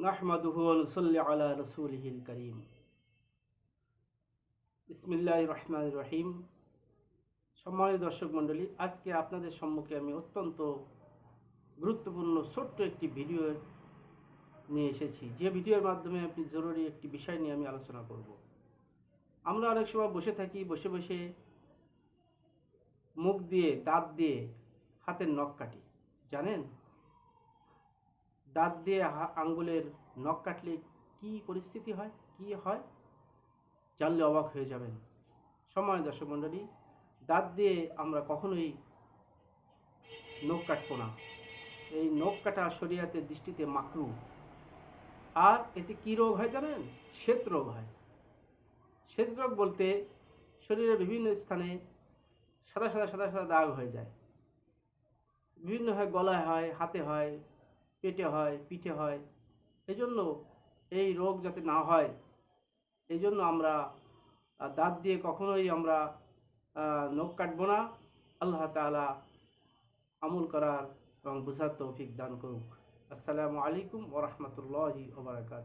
নাহমাদুহু নসল্লি আলা রসুলহিল করিম। বিসমিল্লাহ রহমান রহিম। সম্মানিত দর্শক মণ্ডলী, আজকে আপনাদের সম্মুখে আমি অত্যন্ত গুরুত্বপূর্ণ ছোট্ট একটি ভিডিও নিয়ে এসেছি। যে ভিডিওর মাধ্যমে আপনি জরুরি একটি বিষয় নিয়ে আমি আলোচনা করব। আমরা অনেক সময় বসে থাকি, বসে বসে মুখ দিয়ে, দাঁত দিয়ে, হাতের নখ কাটি। জানেন? দাঁত দিয়ে আঙ্গুলের নখ কাটলে কি পরিস্থিতি হয়? কি হয়? জানলে অবাক হয়ে যাবেন। সময় দর্শক মণ্ডলী, দাঁত দিয়ে আমরা কখনোই নখ কাটবো না। এই নখ কাটা শরীয়তের দৃষ্টিতে মাকরু। আর এতে কী রোগ হয় জানেন? শ্বেত রোগ হয়। শ্বেত রোগ বলতে শরীরের বিভিন্ন স্থানে সাদা সাদা সাদা সাদা দাগ হয়ে যায়। বিভিন্ন হয় গলায় হয়, হাতে হয় পেটে হয়, পিঠে হয়। এই জন্য এই রোগ যাতে না হয় এই জন্য আমরা দাঁত দিয়ে কখনোই আমরা নখ কাটবো না। আল্লাহ তালা আমল করার এবং বোঝার তৌফিক দান করুক। আসসালামু আলাইকুম ওরহমতুল্লাহি ওবরাকাত